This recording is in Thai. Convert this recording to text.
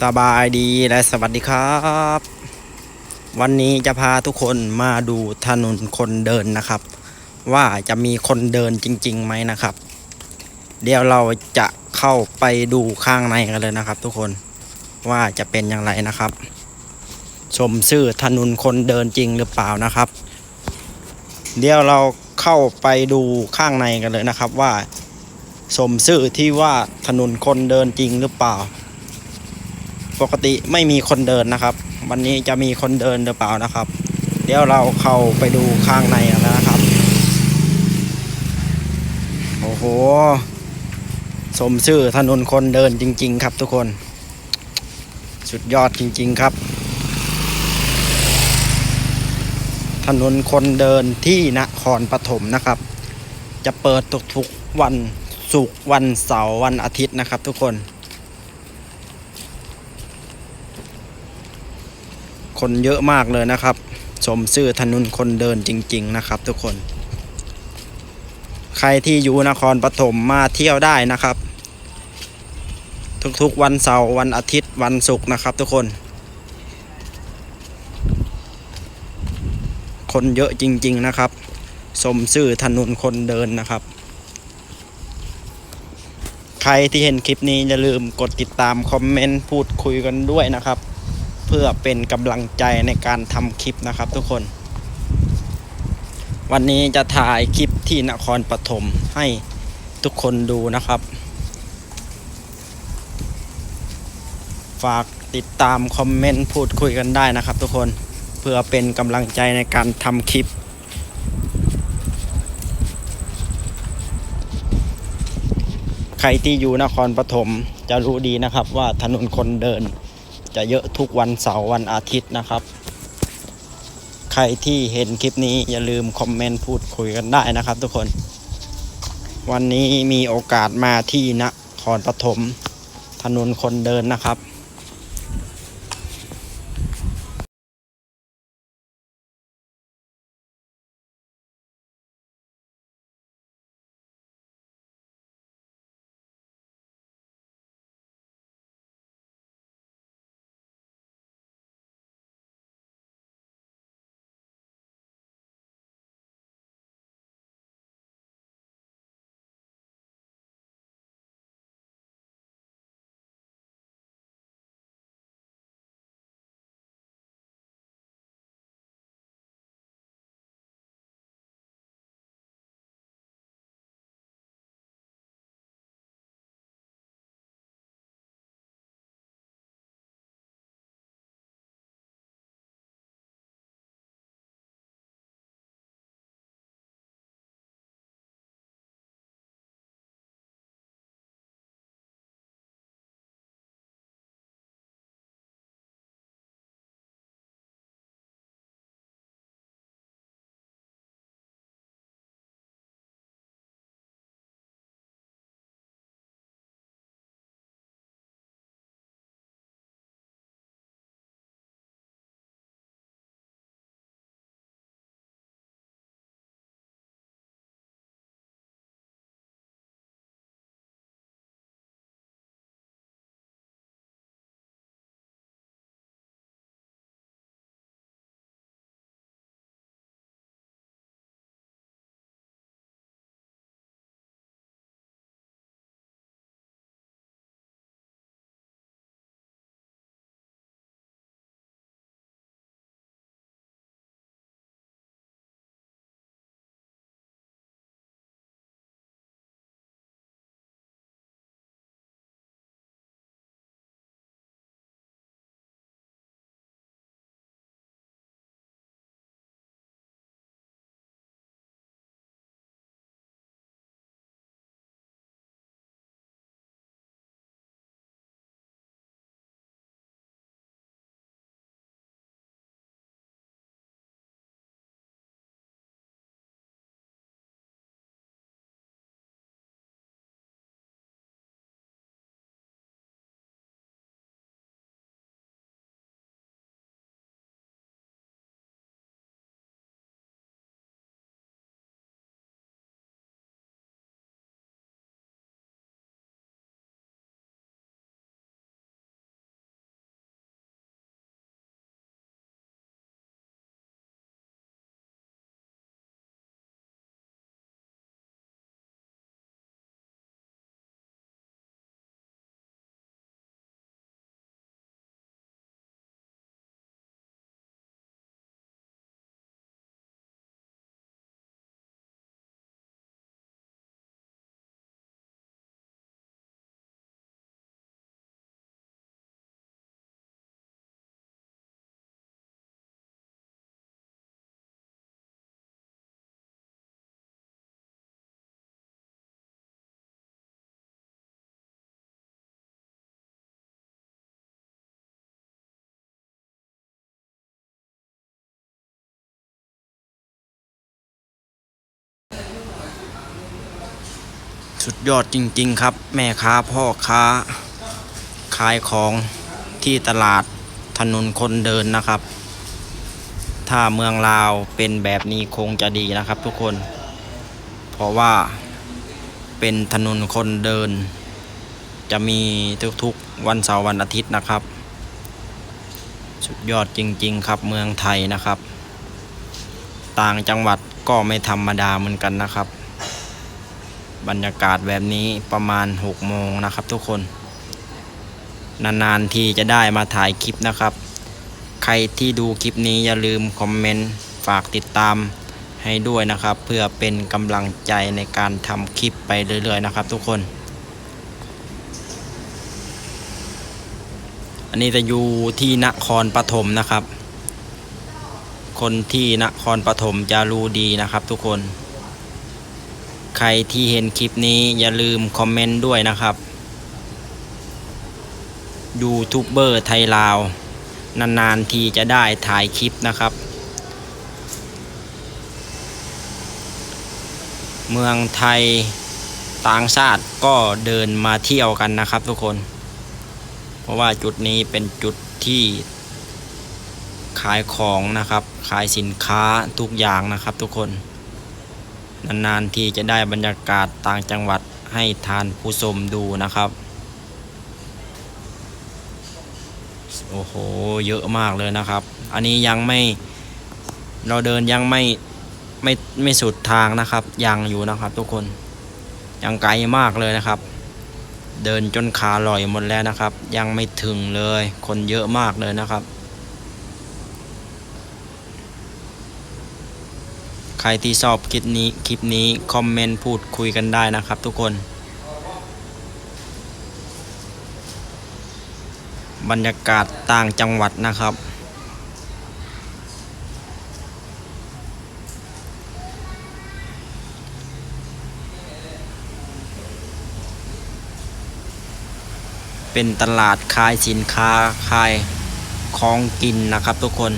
สบายดีและสวัสดีครับ วันนี้จะพาทุกคนมาดูถนนคนเดินนะครับ ว่าจะมีคนเดินจริงๆไหมนะครับ เดี๋ยวเราจะเข้าไปดูข้างในกันเลยนะครับ ทุกคนว่าจะเป็นอย่างไรนะครับ ชมชื่อถนนคนเดินจริงหรือเปล่านะครับ เดี๋ยวเราเข้าไปดูข้างในกันเลยนะครับว่า สมชื่อที่ว่าถนนคนเดินจริงหรือเปล่า ปกติไม่มีคนเดินนะครับ วันนี้จะมีคนเดินหรือเปล่านะครับ เดี๋ยวเราเข้าไปดูข้างในกันแล้วนะครับโอ้โหสมชื่อถนนคนเดินจริง ๆ ครับทุกคน สุดยอดจริง ๆ ครับ ถนนคนเดินที่นครปฐมนะครับ จะเปิดทุกๆวันศุกร์วันเสาร์วันอาทิตย์นะครับ ทุกคน คนเยอะมากเลยนะครับชมชื่อถนนคนเดินจริง ๆ นะครับ ทุกคน ใครที่อยู่นครปฐมมาเที่ยวได้นะครับ ทุกๆวันเสาร์วันอาทิตย์วันศุกร์นะครับ ทุกคน คนเยอะจริง ๆ นะครับชมชื่อถนนคนเดินนะครับใครที่เห็นคลิปนี้อย่าลืมกดติดตาม คอมเมนต์ พูดคุยกันด้วยนะครับ เพื่อเป็นกำลังใจในการทำคลิปนะครับทุกคน วันนี้จะถ่ายคลิปที่นครปฐมให้ทุกคนดูนะครับ ฝากติดตามคอมเมนต์พูดคุยกันได้นะครับทุกคนเพื่อเป็นกำลังใจในการทำคลิปใครที่อยู่นครปฐมจะรู้ดีนะครับว่าถนนคนเดิน จะเยอะทุกวันเสาร์วันอาทิตย์นะครับ ใครที่เห็นคลิปนี้อย่าลืมคอมเมนต์พูดคุยกันได้นะครับ ทุกคน วันนี้มีโอกาสมาที่นครปฐมถนนคนเดินนะครับ สุดยอดจริง ๆ ครับ แม่ค้าพ่อค้า ขายของที่ตลาดถนนคนเดินนะครับ ถ้าเมืองลาวเป็นแบบนี้คงจะดีนะครับทุกคน เพราะว่าเป็นถนนคนเดิน จะมีทุกๆวันเสาร์วันอาทิตย์นะครับ สุดยอดจริง ๆ ครับเมืองไทยนะครับ ต่างจังหวัดก็ไม่ธรรมดาเหมือนกันนะครับ บรรยากาศแบบนี้ประมาณ6โมงนะครับทุกคน นานๆทีจะได้มาถ่ายคลิปนะครับ ใครที่ดูคลิปนี้อย่าลืมคอมเมนต์ฝากติดตามให้ด้วยนะครับ เพื่อเป็นกำลังใจในการทำคลิปไปเรื่อยๆนะครับ ทุกคน อันนี้จะอยู่ที่นครปฐมนะครับ คนที่นครปฐมจะรู้ดีนะครับทุกคน ใครที่เห็นคลิปนี้อย่าลืมคอมเมนต์ด้วยนะครับ ยูทูบเบอร์ไทยลาว นานๆทีจะได้ถ่ายคลิปนะครับ เมืองไทยต่างชาติก็เดินมาเที่ยวกันนะครับทุกคน เพราะว่าจุดนี้เป็นจุดที่ขายของนะครับ ขายสินค้าทุกอย่างนะครับทุกคน นานๆทีจะได้บรรยากาศต่างจังหวัดให้ทานผู้ชมดูนะครับ โอ้โห เยอะมากเลยนะครับ อันนี้ยังไม่เราเดินยังไม่ไม่ไม่สุดทางนะครับ ยังอยู่นะครับ ทุกคนยังไกลมากเลยนะครับ เดินจนขาลอยหมดแล้วนะครับ ยังไม่ถึงเลย คนเยอะมากเลยนะครับ ใครที่ชอบคลิปนี้คลิปนี้คอมเมนต์พูดคุยกันได้นะครับทุกคน บรรยากาศต่างจังหวัดนะครับ เป็นตลาดขายสินค้าขายของกินนะครับทุกคน